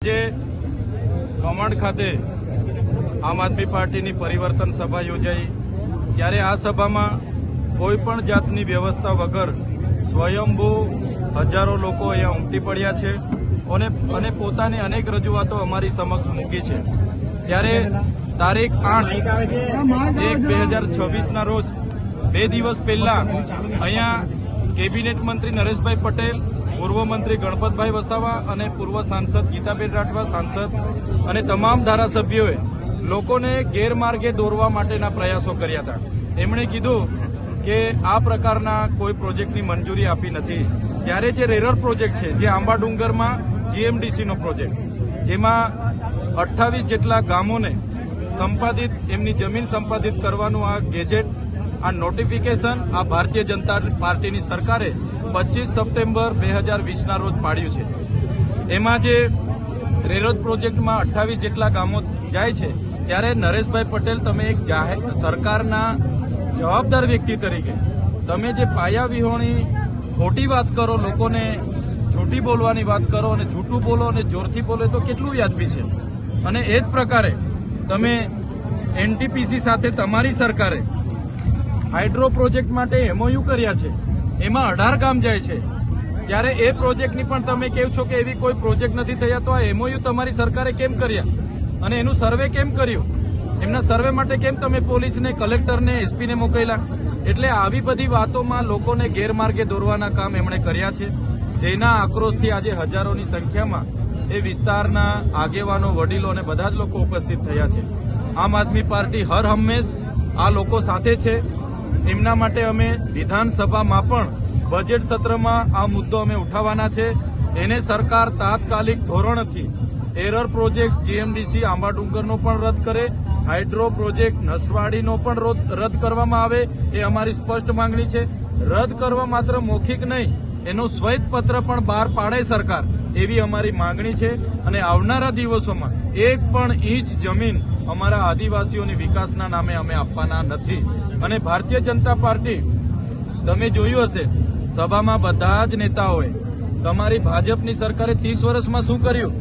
આજે કમાન્ડ ખાતે આમ આદમી પાર્ટીની પરિવર્તન સભા યોજાઈ. ત્યારે આ સભામાં કોઈ પણ જાતની વ્યવસ્થા વગર સ્વયંભૂ હજારો લોકો અહીંયા ઉમટી પડ્યા છે અને અને પોતાની અનેક રજૂઆતો અમારી સમક્ષ મૂકી છે. ત્યારે તારીખ આઠ એક બે હજાર છવ્વીસના રોજ બે દિવસ પહેલા અહીંયા કેબિનેટ મંત્રી નરેશભાઈ પટેલ પૂર્વ મંત્રી ગણપતભાઈ વસાવા અને પૂર્વ સાંસદ ગીતાબેન રાઠવા, સાંસદ અને તમામ ધારાસભ્યોએ લોકોને ગેરમાર્ગે દોરવા માટેના પ્રયાસો કર્યા હતા. એમણે કીધું કે આ પ્રકારના કોઈ પ્રોજેક્ટની મંજૂરી આપી નથી. ત્યારે જે રેરર પ્રોજેક્ટ છે, જે આંબા ડુંગરમાં જીએમડીસીનો પ્રોજેક્ટ, જેમાં અઠ્ઠાવીસ જેટલા ગામોને સંપાદિત, એમની જમીન સંપાદિત કરવાનું આ ગેજેટ આ નોટિફિકેશન આ ભારતીય જનતા પાર્ટીની સરકારે પચીસ સપ્ટેમ્બર બે હજાર વીસના રોજ પાડ્યું છે. એમાં જે રેરોજ પ્રોજેક્ટમાં અઠ્ઠાવીસ જેટલા ગામો જાય છે, ત્યારે નરેશભાઈ પટેલ તમે એક જાહેર સરકારના જવાબદાર વ્યક્તિ તરીકે તમે જે પાયા વિહોણી ખોટી વાત કરો, લોકોને જૂઠી બોલવાની વાત કરો અને જૂઠું બોલો અને જોરથી બોલો તો કેટલું વ્યાજબી છે. અને એ જ પ્રકારે તમે એનટીપીસી સાથે તમારી સરકારે હાઇડ્રો પ્રોજેક્ટ માટે એમઓયુ કર્યા છે. એમાં અઢાર કામ જાય છે. ત્યારે એ પ્રોજેક્ટની પણ તમે કહો છો કે એવી કોઈ પ્રોજેક્ટ નથી થયા તો આ એમઓયુ તમારી સરકારે કેમ કર્યા? અને એનું સર્વે કેમ કર્યું? એમના સર્વે માટે કેમ તમે પોલીસને, કલેક્ટરને, એસપીને મોકલ્યા? એટલે આવી બધી વાતોમાં લોકોને ગેરમાર્ગે દોરવાના કામ એમણે કર્યા છે. જેના આક્રોશથી આજે હજારોની સંખ્યામાં એ વિસ્તારના આગેવાનો, વડીલો અને બધા જ લોકો ઉપસ્થિત થયા છે. આમ આદમી પાર્ટી હર હંમેશ આ લોકો સાથે છે. એમના માટે અમે વિધાનસભામાં પણ બજેટ સત્રમાં આ મુદ્દો અમે ઉઠાવવાના છે. એને સરકાર તાત્કાલિક ધોરણથી એરર પ્રોજેક્ટ જીએમડીસી આંબાડુંગરનો પણ રદ કરે હાઇડ્રો પ્રોજેક્ટ નસવાડીનો પણ રોદ- કરવામાં આવે, એ અમારી સ્પષ્ટ માંગણી છે. રદ કરવા માત્ર મૌખિક નહીં એનો શ્વેત પત્ર પણ બહાર પાડે સરકાર, એવી અમારી માંગણી છે. અને આવનારા દિવસોમાં એક પણ ઇંચ જમીન અમારા આદિવાસીઓની વિકાસના નામે અમે આપવાના નથી. અને ભારતીય જનતા પાર્ટી, તમે જોયું હશે, સભામાં બધા જ નેતાઓએ તમારી ભાજપની સરકારે ત્રીસ વર્ષમાં શું કર્યું?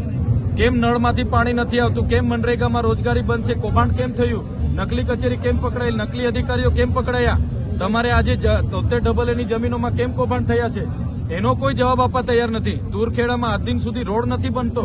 કેમ નળમાંથી પાણી નથી આવતું? કેમ મનરેગામાં રોજગારી બંધ છે કૌભાંડ કેમ થયું? નકલી કચેરી કેમ પકડાઈ? નકલી અધિકારીઓ કેમ પકડાયા? તમારે આજે તોતેર ડબલ એની જમીનોમાં કેમ કૌભાંડ થયા છે? એનો કોઈ જવાબ આપવા તૈયાર નથી. દૂરખેડામાં આજ દિન સુધી રોડ નથી બનતો.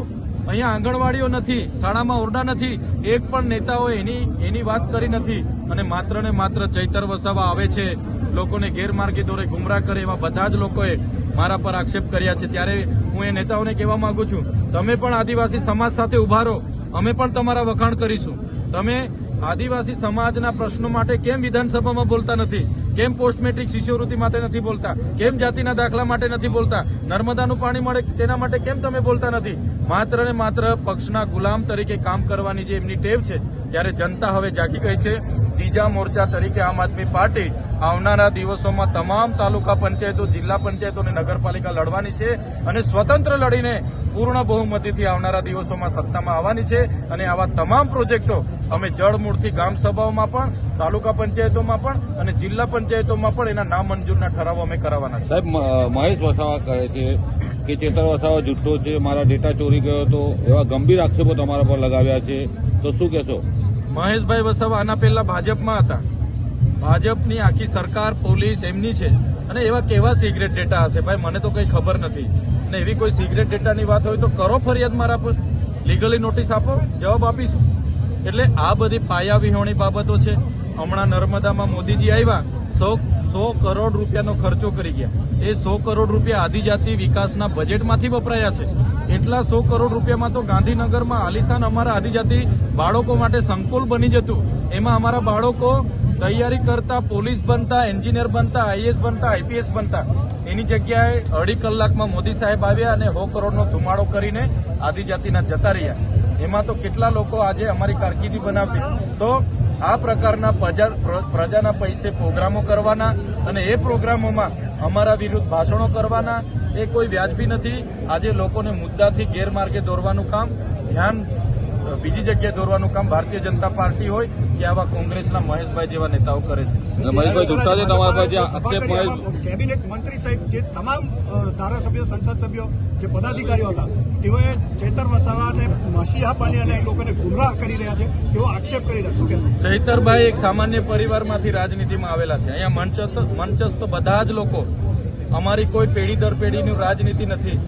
અહીંયા આંગણવાડીઓ નથી, શાળામાં ઓરડા નથી. એક પણ નેતાઓ એની એની વાત કરી નથી. અને માત્ર ને માત્ર ચૈતર વસાવા આવે છે. લોકોને ગેરમાર્ગે દોરે ગુમરાહ કરે એવા બધા જ લોકોએ મારા પર આક્ષેપ કર્યા છે. ત્યારે હું એ નેતાઓને કહેવા માંગુ છું, તમે પણ આદિવાસી સમાજ સાથે ઊભા રહો. અમે પણ તમારા વખાણ કરીશું. તમે આદિવાસી સમાજના પ્રશ્નો માટે કેમ વિધાનસભામાં બોલતા નથી? કેમ પોસ્ટ મેટ્રિક શિષ્યવૃત્તિ માટે નથી બોલતા? કેમ જાતિના દાખલા માટે નથી બોલતા? નર્મદાનું પાણી મળે તેના માટે કેમ તમે બોલતા નથી? માત્ર ને માત્ર પક્ષના ગુલામ તરીકે કામ કરવાની જે એમની ટેવ છે, ત્યારે જનતા હવે જાગી ગઈ છે. ત્રીજા મોરચા તરીકે આમ આદમી પાર્ટી આવનારા દિવસોમાં તમામ તાલુકા પંચાયતો, જિલ્લા પંચાયતો અને નગરપાલિકા લડવાની છે અને સ્વતંત્ર લડીને પૂર્ણ બહુમતીથી આવનારા દિવસોમાં સત્તામાં આવવાની છે. અને આવા તમામ પ્રોજેક્ટો અમે જળમૂળથી ગામ સભાઓમાં પણ, તાલુકા પંચાયતોમાં પણ અને જિલ્લા પંચાયતોમાં પણ એના નામંજૂરના ઠરાવો અમે કરાવવાના છે સાહેબ મહેશ વસાવા કહે છે કે ચેતર વસાવા જુઠ્ઠો છે મારા ડેટા ચોરી ગયો હતો એવા ગંભીર આક્ષેપો તમારા પર લગાવ્યા છે. તો શું કહેશો? મહેશભાઈ વસાવા આના પહેલા ભાજપમાં હતા. ભાજપની આખી સરકાર પોલીસ એમની છે. અને એવા કેવા સિગરેટ ડેટા હશે? ભાઈ મને તો કઈ ખબર નથી. અને એવી કોઈ સિગરેટ ડેટાની વાત હોય તો કરો ફરિયાદ મારા પર. લીગલી નોટિસ આપો જવાબ આપીશું. એટલે આ બધી પાયા વિહોણી બાબતો છે. હમણાં નર્મદામાં મોદીજી આવ્યા. સો સો કરોડ રૂપિયાનો ખર્ચો કરી ગયા. એ સો કરોડ રૂપિયા આદિજાતિ વિકાસના બજેટમાંથી વપરાયા છે. એટલા સો કરોડ રૂપિયામાં તો ગાંધીનગરમાં આલિશાન અમારા આદિજાતિ બાળકો માટે સંકુલ બની જતું. એમાં અમારા બાળકો તૈયારી કરતા, પોલીસ બનતા, એન્જિનિયર બનતા આઈએસ બનતા, આઈપીએસ બનતા. એની જગ્યાએ અઢી કલાકમાં મોદી સાહેબ આવ્યા અને સો કરોડનો ધુમાડો કરીને આદિજાતિના જતા રહ્યા. એમાં તો કેટલા લોકો આજે અમારી કારકિર્દી બનાવતી. તો આ પ્રકારના પ્રજાના પૈસે પ્રોગ્રામો કરવાના અને એ પ્રોગ્રામોમાં અમારા વિરુદ્ધ ભાષણો કરવાના એ કોઈ વ્યાજબી નથી. આજે લોકોને મુદ્દાથી ગેરમાર્ગે દોરવાનું કામ ધ્યાન બીજી જગ્યાએ દોરવાનું કામ ભારતીય જનતા પાર્ટી હોય કે આવા કોંગ્રેસના મહેશભાઈ જેવા નેતાઓ કરે છે. મહેશભાઈ જુઠ્ઠા છે? તમારા જે આક્ષેપ મહેશ કેબિનેટ મંત્રી સહિત જે તમામ ધારાસભ્યો સંસદ સભ્યો જે પદાધિકારીઓ હતા તેઓએ ચેતર વસાવાને મસીહા બની અને લોકોને ગુમરાહ કરી રહ્યા છે. તેવો આક્ષેપ કરી રહ્યા શું ચૈતરભાઈ એક સામાન્ય પરિવારમાંથી રાજનીતિમાં આવેલા છે. અહીંયા મંચસ્થ મંચસ્થ બધા જ લોકો અમારી કોઈ પેઢી દર પેઢીની રાજનીતિ નથી.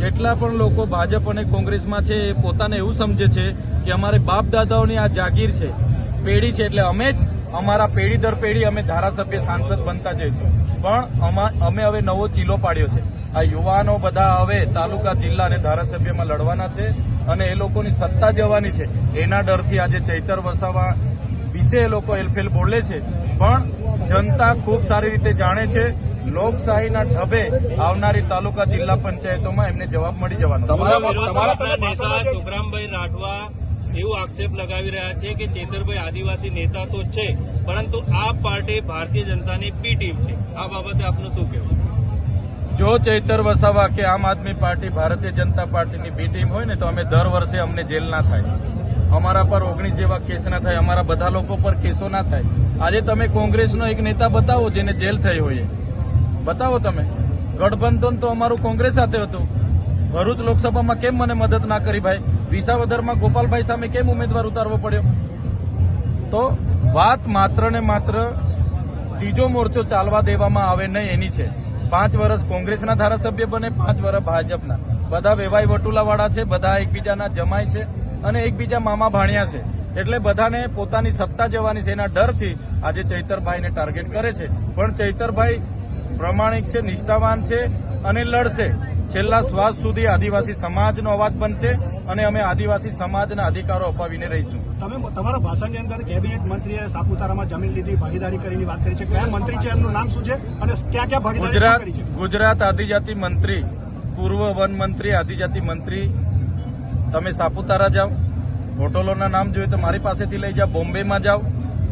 જેટલા પણ લોકો ભાજપ અને કોંગ્રેસમાં છે એ પોતાને એવું સમજે છે કે અમારે બાપ દાદાઓની આ જાગીર છે. પેઢી છે એટલે અમે જ અમારા પેઢી દર પેઢી અમે ધારાસભ્ય, સાંસદ બનતા જઈશું. પણ અમા- હવે નવો ચીલો પાડ્યો છે. આ યુવાનો બધા હવે તાલુકા જિલ્લા અને ધારાસભ્યમાં લડવાના છે અને એ લોકોની સત્તા જવાની છે. એના ડરથી આજે ચૈતર વસાવા વિશે એ લોકો એલફેલ બોલે છે. પણ જનતા ખૂબ સારી રીતે જાણે છે. લોકશાહીના ઢબે આવનારી તાલુકા જિલ્લા પંચાયતોમાં એમને જવાબ મળી જવાનો. તમારા રાઠવા એવું આક્ષેપ લગાવી રહ્યા છે કે ચેતરભાઈ આદિવાસી નેતા તો છે, પરંતુ આ પાર્ટી ભારતીય જનતાની પી ટીમ છે. આ બાબતે આપનું શું કહેવું? જો ચૈતર વસાવા કે આમ આદમી પાર્ટી, ભારતીય જનતા પાર્ટીની બી ટીમ હોય ને, તો અમે દર વર્ષે અમને જેલ ના થાય. અમારા પર ઓગણીસ જેવા કેસ ના થાય, અમારા બધા લોકો પર કેસો ના થાય. આજે તમે કોંગ્રેસનો એક નેતા બતાવો જેને જેલ થઈ હોય બતાવો તમે. ગઠબંધન તો અમારું કોંગ્રેસ સાથે હતું. ભરૂચ લોકસભામાં કેમ મને મદદ ના કરી ભાઈ? વિસાવદરમાં ગોપાલભાઈ સામે કેમ ઉમેદવાર ઉતારવો પડ્યો? તો વાત માત્ર ને માત્ર ત્રીજો મોરચો ચાલવા દેવામાં આવે નહીં, એની છે. પાંચ વર્ષ કોંગ્રેસના ધારાસભ્ય બને, પાંચ વર્ષ ભાજપના. બધા વેવાઈ વટુલાવાળા છે, બધા એકબીજાના જમાય છે અને એકબીજા મામા ભાણ્યા છે. એટલે બધાને પોતાની સત્તા જવાની છે, એના ડરથી આજે ચૈતરભાઈને ટાર્ગેટ કરે છે. પણ ચૈતરભાઈ પ્રમાણિક છે, નિષ્ઠાવાન છે અને લડશે. છેલ્લા શ્વાસ સુધી આદિવાસી સમાજનો અવાજ બનશે અને અમે આદિવાસી સમાજના અધિકારો અપાવીને રહીશું. તમે તમારા ભાષણની અંદર કેબિનેટ મંત્રીએ સાપુતારામાં જમીન લીધી ભાગીદારી કરીને વાત કરી છે. કયા મંત્રી છે? એમનું નામ શું છે? અને ક્યાં ક્યાં ભાગીદારી ગુજરાત ગુજરાત આદિજાતિ મંત્રી પૂર્વ વન મંત્રી આદિજાતિ મંત્રી તમે સાપુતારા જાઓ. હોટલોના નામ જોઈએ તો મારી પાસેથી લઈ જાઓ. બોમ્બેમાં જાઓ.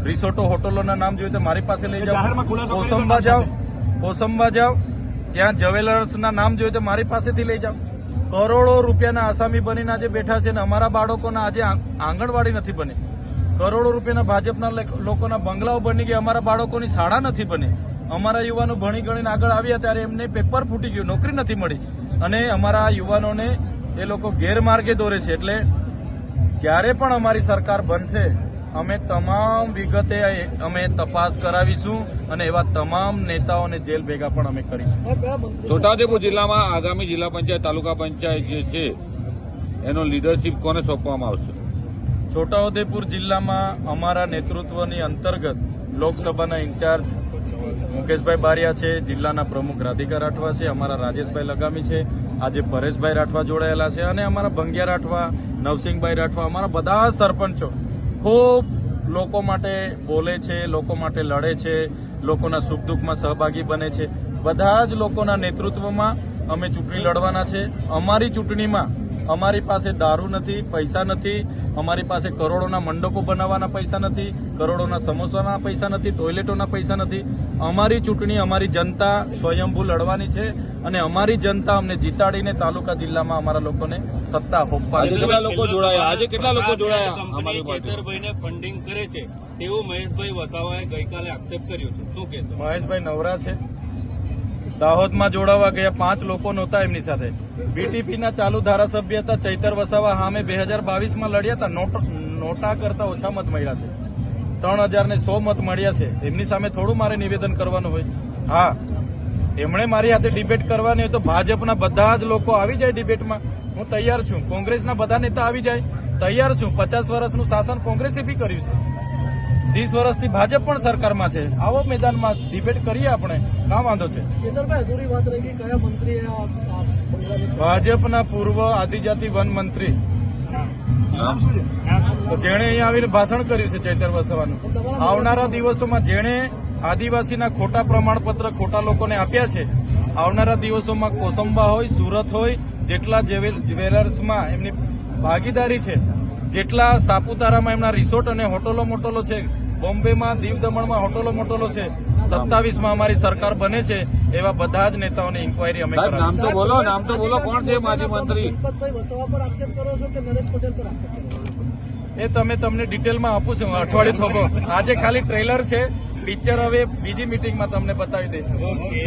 રિસોર્ટો હોટલોના નામ જોઈએ તો મારી પાસે લઈ જાઓ. કોસંબા જાઓ. કોસંબા જાઓ. ત્યાં જવેલર્સના નામ જોઈએ તો મારી પાસેથી લઈ જાઓ. કરોડો રૂપિયાના આસામી બનીને આજે બેઠા છે ને અમારા બાળકોના આજે આંગણવાડી નથી બની. કરોડો રૂપિયાના ભાજપના લેક- લોકોના બંગલાઓ બની ગયા, અમારા બાળકોની શાળા નથી બની. અમારા યુવાનો ભણી ગણીને આગળ આવ્યા ત્યારે એમને પેપર ફૂટી ગયું, નોકરી નથી મળી. અને અમારા યુવાનોને એ લોકો ગેરમાર્ગે દોરે છે. એટલે જ્યારે પણ અમારી સરકાર બનશે અમે તમામ વિગતે અમે તપાસ કરાવીશું અને એવા તમામ નેતાઓને જેલ ભેગા પણ અમે કરીશું. છોટાઉદેપુર જિલ્લામાં આગામી જિલ્લા પંચાયત તાલુકા પંચાયત જે છે એનો લીડરશીપ કોને સોંપવામાં આવશે? છોટાઉદેપુર જિલ્લામાં અમારા નેતૃત્વની અંતર્ગત લોકસભાના ઇન્ચાર્જ મુકેશભાઈ બારિયા છે જિલ્લાના પ્રમુખ રાધિકા રાઠવા છે અમારા રાજેશભાઈ લગામી છે આજે પરેશભાઈ રાઠવા જોડાયેલા છે અને અમારા ભંગિયા રાઠવા નવસિંહભાઈ રાઠવા અમારા બધા સરપંચો ખૂબ લોકો માટે બોલે છે, લોકો માટે લડે છે, લોકોના સુખ દુઃખમાં સહભાગી બને છે. બધા જ લોકોના નેતૃત્વમાં અમે ચૂંટણી લડવાના છે. અમારી ચૂંટણીમાં અમારી પાસે દારૂ નથી પૈસા નથી અમારી પાસે કરોડોના મંડપો બનાવવાના પૈસા નથી કરોડોના સમોસાના પૈસા નથી ટોયલેટોના પૈસા નથી. અમારી ચૂંટણી અમારી જનતા સ્વયંભૂ લડવાની છે અને અમારી જનતા અમને જીતાડીને તાલુકા જિલ્લામાં અમારા લોકોને સત્તા આજે કેટલા લોકો જોડાયા? આજે કેટલા લોકો જોડાયા અમારી ચેતરભાઈને ફંડિંગ કરે છે તેવું મહેશભાઈ વસાવાએ ગઈકાલે આક્ષેપ કર્યો છે. શું કહેશો? મહેશભાઈ નવરા છે. દાહોદમાં જોડાવા ગયા પાંચ લોકો નહોતા એમની સાથે. બીટીપીના ચાલુ ધારાસભ્ય હતા ચૈતર વસાવા સામે બે હજાર બાવીસમાં લડ્યા હતા. નોટ- કરતા ઓછા મત મળ્યા છે. ત્રણ હજાર ને સો મત મળ્યા છે. એમની સામે થોડું મારે નિવેદન કરવાનું હોય. હા, એમણે મારી હાથે ડિબેટ કરવાની હોય તો ભાજપના બધા જ લોકો આવી જાય ડિબેટમાં. હું તૈયાર છું. કોંગ્રેસના બધા નેતા આવી જાય. તૈયાર છું. પચાસ વર્ષનું શાસન કોંગ્રેસે બી કર્યું છે. ત્રીસ વર્ષથી ભાજપ પણ સરકારમાં છે. આવો મેદાનમાં ડિબેટ કરીએ આપણે. કા વાંધો છે? ભાજપના પૂર્વ આદિજાતિ વન મંત્રી. જેણે અહીંયા આવીને ભાષણ કર્યું છે ચૈતર વસાવાનું. આવનારા દિવસોમાં જેણે આદિવાસીના ખોટા પ્રમાણપત્ર ખોટા લોકોને આપ્યા છે આવનારા દિવસોમાં કોસંબા હોય સુરત હોય જેટલા જ્વેલ- જ્વેલર્સમાં એમની ભાગીદારી છે જેટલા સાપુતારામાં એમના રિસોર્ટ અને હોટલો મોટલો છે બોમ્બેમાં દીવ દમણમાં હોટલો મોટલો છે. સત્તાવીસમાં અમારી સરકાર બને છે એવા બધા જ નેતાઓની ઇન્કવાયરી અમે નામ તો બોલો નામ તો બોલો કોણ છે માજી મંત્રી? ગણપતભાઈ વસાવા પર આક્ષેપ કરો છો કે નરેશ પટેલ પર આક્ષેપ કરો છો? એ તમે તમને ડિટેલમાં આપું છું અઠવાડિયું થોભો. આજે ખાલી ટ્રેલર છે પિક્ચર હવે બીજી મિટિંગમાં તમને બતાવી દઈશું. ઓકે